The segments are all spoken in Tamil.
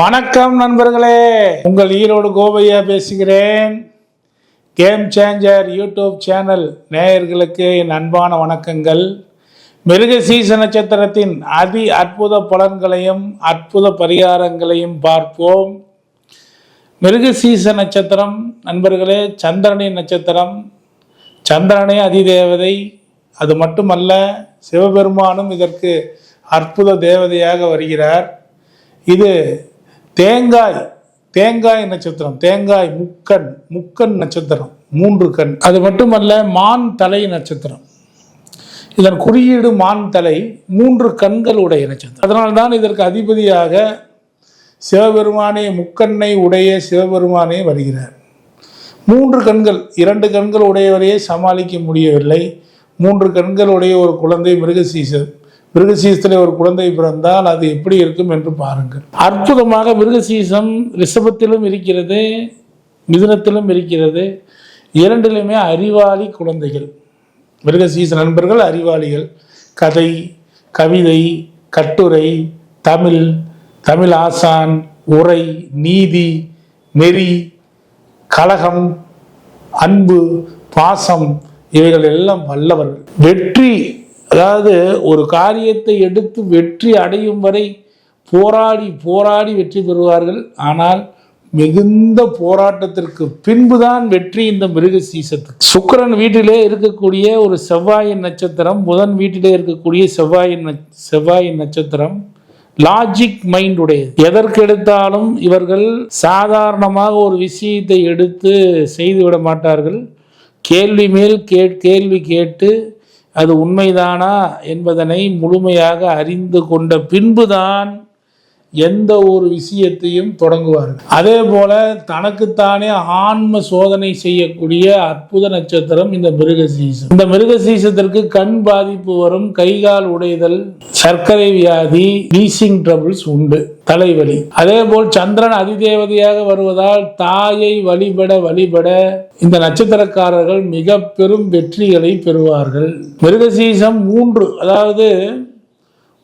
வணக்கம் நண்பர்களே. உங்கள் ஈரோடு கோபையா பேசுகிறேன். கேம் சேஞ்சர் யூடியூப் சேனல் நேயர்களுக்கு என் அன்பான வணக்கங்கள். மிருக சீச நட்சத்திரத்தின் அதி அற்புத பலன்களையும் அற்புத பரிகாரங்களையும் பார்ப்போம். மிருக சீச நட்சத்திரம் நண்பர்களே சந்திரனின் நட்சத்திரம் சந்திரனே அதிதேவதை அது மட்டுமல்ல சிவபெருமானும் இதற்கு அற்புத தேவதையாக வருகிறார். இது தேங்காய் தேங்காய் நட்சத்திரம் தேங்காய் முக்கண் முக்கண் நட்சத்திரம் மூன்று கண். அது மட்டுமல்ல மான் தலை நட்சத்திரம். இதன் குறியீடு மான் தலை மூன்று கண்கள் உடைய நட்சத்திரம். அதனால்தான் இதற்கு அதிபதியாக சிவபெருமானே முக்கண்ணை உடைய சிவபெருமானே வருகிறார். மூன்று கண்கள் இரண்டு கண்கள் உடையவரையே சமாளிக்க முடியவில்லை. மூன்று கண்கள் உடைய ஒரு குழந்தை மிருகசீசர் மிருகசீசத்தில் ஒரு குழந்தை பிறந்தால் அது எப்படி இருக்கும் என்று பாருங்கள். அற்புதமாக மிருகசீசம் ரிஷபத்திலும் இருக்கிறது மிதுனத்திலும் இருக்கிறது. இரண்டிலுமே அறிவாளி குழந்தைகள். மிருகசீச நண்பர்கள் அறிவாளிகள். கதை கவிதை கட்டுரை தமிழ் தமிழ் ஆசான் உரை நீதி நெறி கலகம் அன்பு பாசம் இவைகள் எல்லாம் வல்லவர்கள். வெற்றி அதாவது ஒரு காரியத்தை எடுத்து வெற்றி அடையும் வரை போராடி போராடி வெற்றி பெறுவார்கள். ஆனால் மிகுந்த போராட்டத்திற்கு பின்புதான் வெற்றி இந்த மிருக சீசத்துக்கு. சுக்கிரன் வீட்டிலே இருக்கக்கூடிய ஒரு செவ்வாயின் நட்சத்திரம் புதன் வீட்டிலே இருக்கக்கூடிய செவ்வாயின் நட்ச- செவ்வாயின் நட்சத்திரம் லாஜிக் மைண்ட் உடையது. எதற்கு எடுத்தாலும் இவர்கள் சாதாரணமாக ஒரு விஷயத்தை எடுத்து செய்துவிட மாட்டார்கள். கேள்வி மேல் கே கேள்வி கேட்டு அது உண்மைதானா என்பதனை முழுமையாக அறிந்து கொண்ட பின்புதான் எந்த ஒரு விஷயத்தையும் தொடங்குவார்கள். அதே போல தனக்குத்தானே ஆன்ம சோதனை செய்யக்கூடிய அற்புத நட்சத்திரம் இந்த மிருகசீசம் இந்த மிருகசீசத்திற்கு கண் பாதிப்பு வரும் கைகால் உடைதல் சர்க்கரை வியாதி வீசிங் ட்ரபிள்ஸ் உண்டு தலைவலி. அதே போல் சந்திரன் அதிதேவதையாக வருவதால் தாயை வழிபட வழிபட இந்த நட்சத்திரக்காரர்கள் மிக பெரும் வெற்றிகளை பெறுவார்கள். மிருகசீசம் மூன்று அதாவது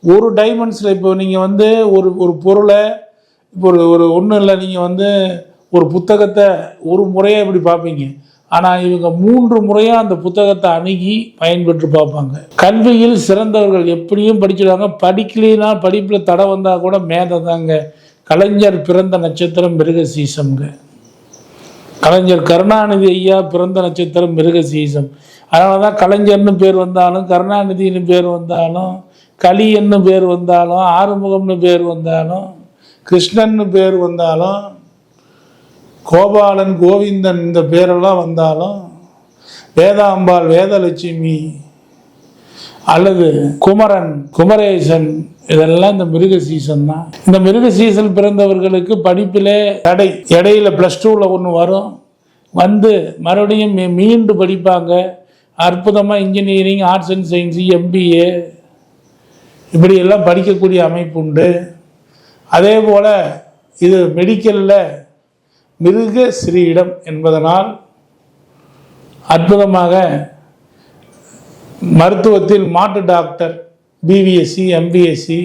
ஒரு டைமென்ஷனில் இப்போ நீங்கள் வந்து ஒரு ஒரு பொருளை இப்போ ஒரு ஒரு ஒன்றும் இல்லை நீங்கள் வந்து ஒரு புத்தகத்தை ஒரு முறையாக இப்படி பார்ப்பீங்க. ஆனால் இவங்க மூன்று முறையாக அந்த புத்தகத்தை அணுகி பயன்பெற்று பார்ப்பாங்க. கல்வியில் சிறந்தவர்கள் எப்படியும் படிச்சிடுவாங்க படிக்கலைன்னா படிப்பில் தடை வந்தால் கூட மேதை தாங்க. கலைஞர் பிறந்த நட்சத்திரம் மிருக சீசம்ங்க கலைஞர் கருணாநிதி ஐயா பிறந்த நட்சத்திரம் மிருக சீசம் அதனால தான் கலைஞர்னு பேர் வந்தாலும் கருணாநிதினு பேர் வந்தாலும் களின்னு பேர் வந்தாலும் ஆறுமுகம்னு பேர் வந்தாலும் கிருஷ்ணன்னு பேர் வந்தாலும் கோபாலன் கோவிந்தன் இந்த பேரெல்லாம் வந்தாலும் வேதாம்பாள் வேதலட்சுமி அல்லது குமரன் குமரேசன் இதெல்லாம் இந்த மிருக சீசன் தான். இந்த மிருக சீசன் பிறந்தவர்களுக்கு படிப்பிலே தடை இடையில ப்ளஸ் டூவில் ஒன்று வரும். வந்து மறுபடியும் மீ- மீண்டு படிப்பாங்க. அற்புதமாக engineering arts and science MBA இப்படி எல்லாம் படிக்கக்கூடிய அமைப்பு உண்டு அதே போல் இது மெடிக்கலில் மிருக ஸ்ரீடம் என்பதனால் அற்புதமாக மருத்துவத்தில் மாட்டு doctor BPSC MPSC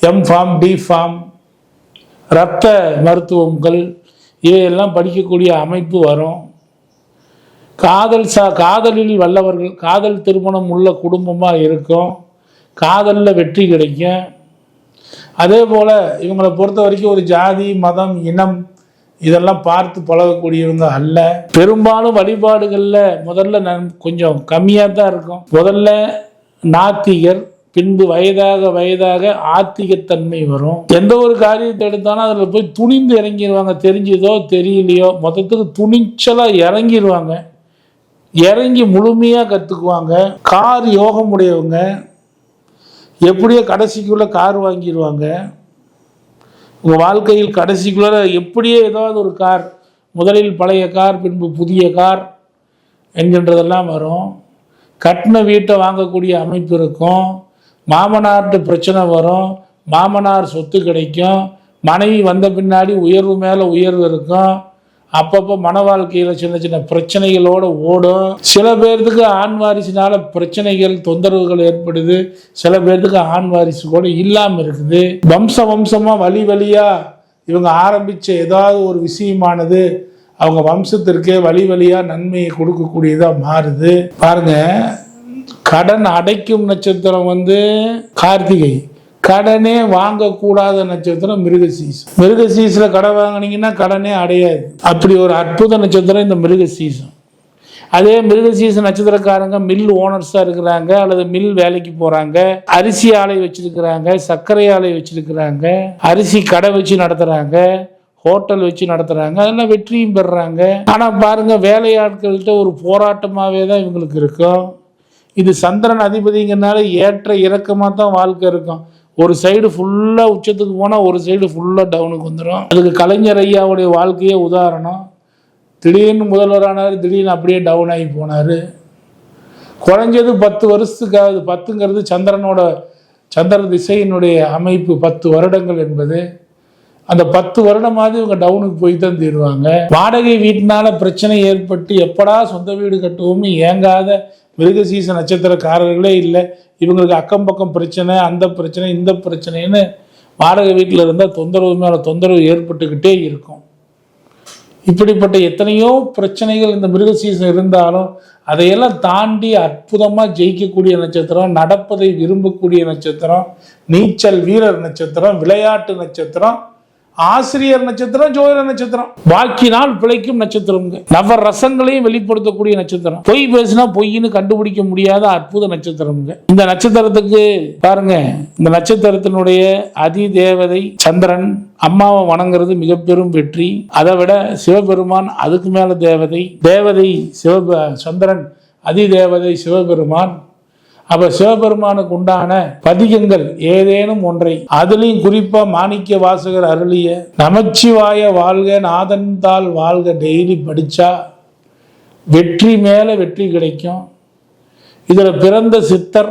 MPharm DPharm இரத்த மருத்துவங்கள் இவையெல்லாம் படிக்கக்கூடிய அமைப்பு வரும். காதல் சா காதலில் வல்லவர்கள் காதல் திருமணம் உள்ள குடும்பமாக இருக்கும். காதலில் வெற்றி கிடைக்கும் அதே போல் இவங்களை பொறுத்த வரைக்கும் ஒரு ஜாதி மதம் இனம் இதெல்லாம் பார்த்து பழகக்கூடியவங்க அல்ல. பெரும்பாலும் வழிபாடுகளில் முதல்ல நன் கொஞ்சம் கம்மியாக தான் இருக்கும். முதல்ல நாத்திகர் பின்பு வயதாக வயதாக ஆத்திகத்தன்மை வரும். எந்த ஒரு காரியத்தை எடுத்தாலும் அதில் போய் துணிந்து இறங்கிடுவாங்க தெரிஞ்சதோ தெரியலையோ மொத்தத்துக்கு துணிச்சலாக இறங்கிடுவாங்க இறங்கி முழுமையாக கற்றுக்குவாங்க கார் யோகம் உடையவங்க எப்படியோ கடைசிக்குள்ளே கார் வாங்கிடுவாங்க உங்கள் வாழ்க்கையில் கடைசிக்குள்ளே எப்படியே ஏதாவது ஒரு கார் முதலில் பழைய கார் பின்பு புதிய கார் என்கின்றதெல்லாம் வரும். கட்டின வீட்டை வாங்கக்கூடிய அமைப்பு இருக்கும். மாமனார்கிட்ட பிரச்சனை வரும். மாமனார் சொத்து கிடைக்கும். மனைவி வந்த பின்னாடி உயர்வு மேலே உயர்வு இருக்கும். அப்பப்போ மன வாழ்க்கையில் சின்ன சின்ன பிரச்சனைகளோடு ஓடும். சில பேர்த்துக்கு ஆண் வாரிசுனால பிரச்சனைகள் தொந்தரவுகள் ஏற்படுது. சில பேர்த்துக்கு ஆண் வாரிசு கூட இல்லாமல் இருக்குது. வம்ச வம்சமாக வழி வழியாக இவங்க ஆரம்பித்த ஏதாவது ஒரு விஷயமானது அவங்க வம்சத்திற்கே வழி வழியாக நன்மையை கொடுக்கக்கூடியதாக மாறுது. பாருங்க கடன் அடைக்கும் நட்சத்திரம் வந்து கார்த்திகை. கடனே வாங்கக்கூடாத நட்சத்திரம் மிருகசீசம் மிருகசீசில் கடன் வாங்குனீங்கன்னா கடனே அடையாது. அப்படி ஒரு அற்புத நட்சத்திரம் இந்த மிருகசீசம் அதே மிருகசீச நட்சத்திரக்காரங்க மில் ஓனர்ஸாக இருக்கிறாங்க அல்லது மில் வேலைக்கு போகிறாங்க அரிசி ஆலை வச்சிருக்கிறாங்க சர்க்கரை ஆலை வச்சிருக்கிறாங்க அரிசி கடை வச்சு நடத்துகிறாங்க ஹோட்டல் வச்சு நடத்துகிறாங்க அதெல்லாம் வெற்றியும் பெறுறாங்க. ஆனால் பாருங்கள் வேலையாட்கள்கிட்ட ஒரு போராட்டமாகவே தான் இவங்களுக்கு இருக்கும். இது சந்திரன் அதிபதிங்கிறனால ஏற்ற இறக்கமாக தான் வாழ்க்கை இருக்கும். ஒரு சைடு ஃபுல்லாக உச்சத்துக்கு போனால் ஒரு சைடு ஃபுல்லாக டவுனுக்கு வந்துடும் அதுக்கு கலைஞர் ஐயாவுடைய வாழ்க்கையே உதாரணம். திடீர்னு முதல்வரானார் திடீர்னு அப்படியே டவுன் ஆகி போனார். குறைஞ்சது பத்து வருஷத்துக்காவது பத்துங்கிறது சந்திரனோட சந்திர திசையினுடைய அமைப்பு பத்து வருடங்கள் என்பது. அந்த பத்து வருடமாவது இவங்க டவுனுக்கு போய் தான் தீருவாங்க. வாடகை வீட்டினால பிரச்சனை ஏற்பட்டு எப்படா சொந்த வீடு கட்டுவோம்னு ஏங்காத மிருகசீச நட்சத்திரக்காரர்களே இல்லை. இவங்களுக்கு அக்கம் பக்கம் பிரச்சனை அந்த பிரச்சனை இந்த பிரச்சனைன்னு வாடகை வீட்டில் இருந்தால் தொந்தரவு மேலே தொந்தரவு ஏற்பட்டுக்கிட்டே இருக்கும். இப்படிப்பட்ட எத்தனையோ பிரச்சனைகள் இந்த மிருகசீசம் இருந்தாலும் அதையெல்லாம் தாண்டி அற்புதமாக ஜெயிக்கக்கூடிய நட்சத்திரம் நடப்பதை விரும்பக்கூடிய நட்சத்திரம் நீச்சல் வீரர் நட்சத்திரம் விளையாட்டு நட்சத்திரம் ஆசிரியர் நட்சத்திரம் ஜோதிட நட்சத்திரம். வாக்கினால் பிழைக்கும் நட்சத்திரம்ங்க. நவ ரசங்களையும் வெளிப்படுத்தக்கூடிய நட்சத்திரம். பொய் பேசினா பொய்ன்னு கண்டுபிடிக்க முடியாத அற்புத நட்சத்திரம்ங்க. இந்த நட்சத்திரத்துக்கு பாருங்க இந்த நட்சத்திரத்தினுடைய அதி தேவதை சந்திரன் அம்மாவை வணங்குறது மிக பெரும் வெற்றி. அதை விட சிவபெருமான் அதுக்கு மேல தேவதை. தேவதை சிவ சந்திரன் அதி தேவதை சிவபெருமான். அப்ப சிவபெருமானுக்கு உண்டான பதிகங்கள் ஏதேனும் ஒன்றை அதுலேயும் குறிப்பா மாணிக்க வாசகர் அருளிய நமச்சிவாய வாழ்க நாதன்தாள் வாழ்க டெய்லி படிச்சா வெற்றி மேல வெற்றி கிடைக்கும். இதுல பிறந்த சித்தர்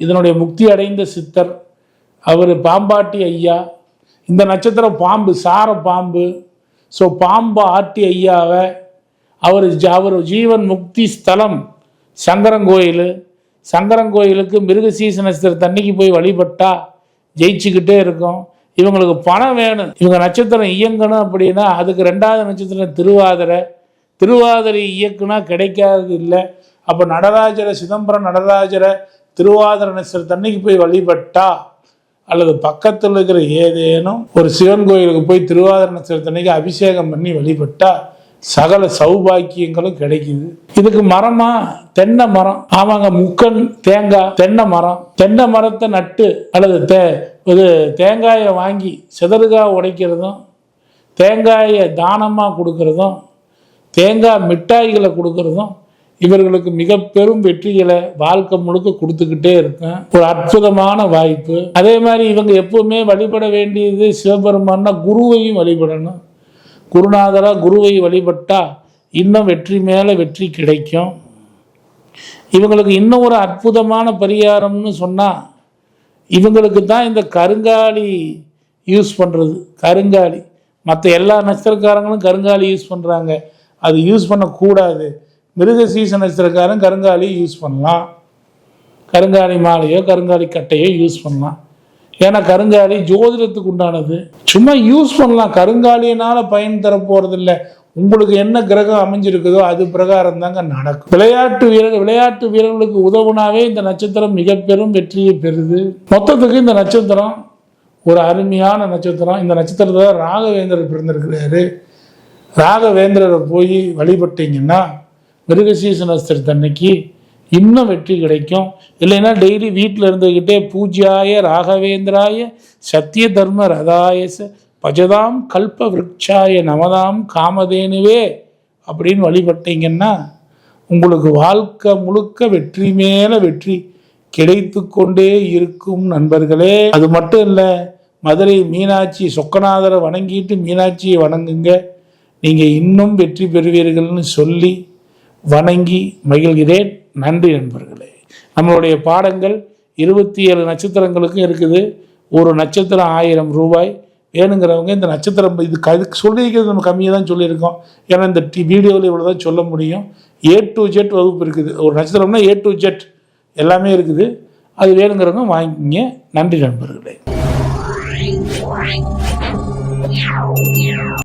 இதனுடைய முக்தி அடைந்த சித்தர் அவர் பாம்பாட்டி ஐயா. இந்த நட்சத்திரம் பாம்பு சார பாம்பு. ஸோ பாம்பு ஆட்டி ஐயாவை அவர் அவர் ஜீவன் முக்தி ஸ்தலம் சங்கரங்கோயில் சங்கரன் சங்கரங்கோயிலுக்கு மிருகசீச நட்சத்திரத்தன்னைக்கு போய் வழிபட்டா ஜெயிச்சுக்கிட்டே இருக்கும். இவங்களுக்கு பணம் வேணும். இவங்க நட்சத்திரம் இயங்கணும் அப்படின்னா அதுக்கு ரெண்டாவது நட்சத்திரம் திருவாதிரை. திருவாதிரை இயக்குனா கிடைக்காது இல்லை. அப்போ நடராஜரை சிதம்பரம் நடராஜரை திருவாதிரை நட்சத்திரத்தன்னைக்கு போய் வழிபட்டா அல்லது பக்கத்தில் இருக்கிற ஏதேனும் ஒரு சிவன் கோயிலுக்கு போய் திருவாதிரை நட்சத்திரத்தன்னைக்கு அபிஷேகம் பண்ணி வழிபட்டா சகல சௌபாக்கியங்களும் கிடைக்குது. இதுக்கு மரமா தென்னை மரம்? ஆமாங்க முக்கன் தேங்காய் தென்னை மரம். தென்னை மரத்தை நட்டு அல்லது தே இது தேங்காயை வாங்கி சிதறுகாய் உடைக்கிறதும் தேங்காயை தானமாக கொடுக்கறதும் தேங்காய் மிட்டாய்களை கொடுக்கறதும் இவர்களுக்கு மிக பெரும் வெற்றிகளை வாழ்க்கை முழுக்க கொடுத்துக்கிட்டே இருக்கும் ஒரு அற்புதமான வாய்ப்பு. அதே மாதிரி இவங்க எப்பவுமே வழிபட வேண்டியது சிவபெருமான்னா குருவையும் வழிபடணும். குருநாதராக குருவை வழிபட்டால் இன்னும் வெற்றி மேலே வெற்றி கிடைக்கும். இவங்களுக்கு இன்னும் ஒரு அற்புதமான பரிகாரம்னு சொன்னால் இவங்களுக்கு தான் இந்த கருங்காலி யூஸ் பண்ணுறது கருங்காலி. மற்ற எல்லா நட்சத்திரக்காரங்களும் கருங்காலி யூஸ் பண்ணுறாங்க அது யூஸ் பண்ணக்கூடாது. மிருக சீச நட்சத்திரக்காரன் கருங்காலி யூஸ் பண்ணலாம். கருங்காலி மாலையோ கருங்காலி கட்டையோ யூஸ் பண்ணலாம். ஏன்னா கருங்காலி ஜோதிடத்துக்கு உண்டானது. சும்மா யூஸ் பண்ணலாம். கருங்காலியினால் பயன் தர போறதில்ல உங்களுக்கு என்ன கிரகம் அமைஞ்சிருக்குதோ அது பிரகாரம் தாங்க நடக்கும். விளையாட்டு வீரர் விளையாட்டு வீரர்களுக்கு உதவுனாவே இந்த நட்சத்திரம் மிக பெரும் வெற்றியை பெறுது. மொத்தத்துக்கு இந்த நட்சத்திரம் ஒரு அருமையான நட்சத்திரம். இந்த நட்சத்திரத்தில் ராகவேந்திரர் பிறந்திருக்கிறாரு. ராகவேந்திரரை போய் வழிபட்டீங்கன்னா மிருகசீச நட்சத்திரத்தன்னைக்கு இன்னும் வெற்றி கிடைக்கும். இல்லைன்னா டெய்லி வீட்டில் இருந்துக்கிட்டே பூஜ்யாய ராகவேந்திராய சத்திய தர்ம ரதாயச பஜதாம் கல்ப விருட்சாய நமதாம் காமதேனுவே அப்படின்னு வழிபட்டீங்கன்னா உங்களுக்கு வாழ்க்கை முழுக்க வெற்றி மேல வெற்றி கிடைத்து கொண்டே இருக்கும் நண்பர்களே. அது மட்டும் இல்லை மதுரை மீனாட்சி சொக்கநாதரை வணங்கிட்டு மீனாட்சியை வணங்குங்க. நீங்கள் இன்னும் வெற்றி பெறுவீர்கள்னு சொல்லி வணங்கி மகிழ்கிறேன். நன்றி நண்பர்களே. நம்மளுடைய பாடங்கள் இருபத்தி ஏழு நட்சத்திரங்களுக்கும் இருக்குது. ஒரு நட்சத்திரம் ஆயிரம் ரூபாய். வேணுங்கிறவங்க இந்த நட்சத்திரம் இது அதுக்கு சொல்லியிருக்கிறது நம்ம கம்மியாக தான் சொல்லியிருக்கோம். ஏன்னா இந்த டி வீடியோவில் இவ்வளோ தான் சொல்ல முடியும். ஏ டு ஜெட் வகுப்பு இருக்குது. ஒரு நட்சத்திரம்னா ஏ டு ஜெட் எல்லாமே இருக்குது. அது வேணுங்கிறவங்க வாங்கிக்கிங்க நன்றி நண்பர்களே.